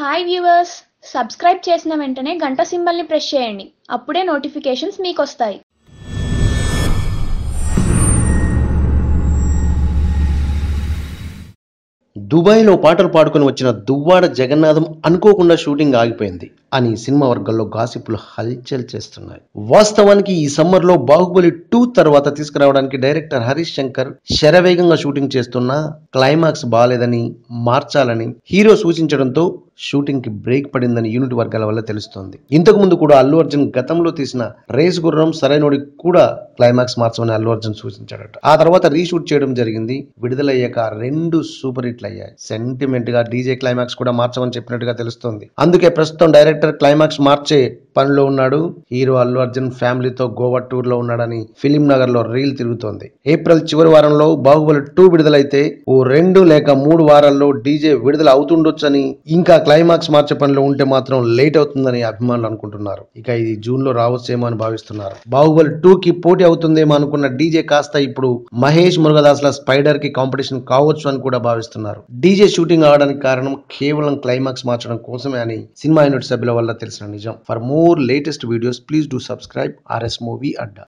Hi viewers subscribe చేసిన వెంటనే గంట సింబల్ని ప్రెస్ చేయండి. అప్పుడే నోటిఫికేషన్స్ మీకు వస్తాయి దుబాయ్లో పాటలు పాడుకొని వచ్చిన దువ్వాడ జగన్నాథం అనుకోకుండా షూటింగ్ ఆగిపోయింది. అని సినిమా వర్గాల్లో గాసిపులు హల్చల్ చేస్తున్నాయి. వాస్తవానికి ఈ సమ్మర్లో బాహుబలి టూ తర్వాత తీసుకురావడానికి డైరెక్టర్ హరీష్ శంకర్ శరవేగంగా షూటింగ్ చేస్తున్నా క్లైమాక్స్ బాగాలేదని మార్చాలని హీరో సూచించడంతో షూటింగ్కి బ్రేక్ పడిందని యూనిట్ వర్గాల వల్ల తెలుస్తోంది. ఇంతకు ముందు కూడా అల్లు అర్జున్ గతంలో తీసిన రేస్ గుర్రం సరైనోడి కూడా క్లైమాక్స్ మార్చమని అల్లు అర్జున్ సూచించాడట. ఆ తర్వాత రీషూట్ చేయడం జరిగింది. విడుదలయ్యాక రెండు సూపర్ హిట్లు అయ్యాయి. సెంటిమెంట్గా డీజే క్లైమాక్స్ కూడా మార్చమని చెప్పినట్టుగా తెలుస్తోంది. అందుకే ప్రస్తుతం డైరెక్టర్ క్లైమాక్స్ మార్చే పనిలో ఉన్నాడు. హీరో అల్లు అర్జున్ ఫ్యామిలీతో గోవా టూర్లో ఉన్నాడని ఫిలిం నగర్లో రీల్ తిరుగుతోంది. ఏప్రిల్ చివరి వారంలో బాహుబలి టూ విడుదలైతే ఓ రెండు లేక మూడు వారాల్లో డీజే విడుదల అవుతుండొచ్చని ఇంకా క్లైమాక్స్ మార్చే పనిలో ఉంటే మాత్రం లేట్ అవుతుందని అభిమానులు అనుకుంటున్నారు. ఇక ఇది జూన్లో రావచ్చేమో అని భావిస్తున్నారు. బాహుబలి టూ కి పోటీ అవుతుందేమో అనుకున్న డీజే కాస్త ఇప్పుడు మహేష్ మురుగదాస్ల స్పైడర్కి కాంపిటీషన్ కావచ్చు అని కూడా భావిస్తున్నారు. డీజే షూటింగ్ అవడానికి కారణం కేవలం క్లైమాక్స్ మార్చడం కోసమే అని సినిమా యూనిట్ సభ్యుల వల్ల తెలిసిన నిజం. For more more latest videos please do subscribe rs movie adda.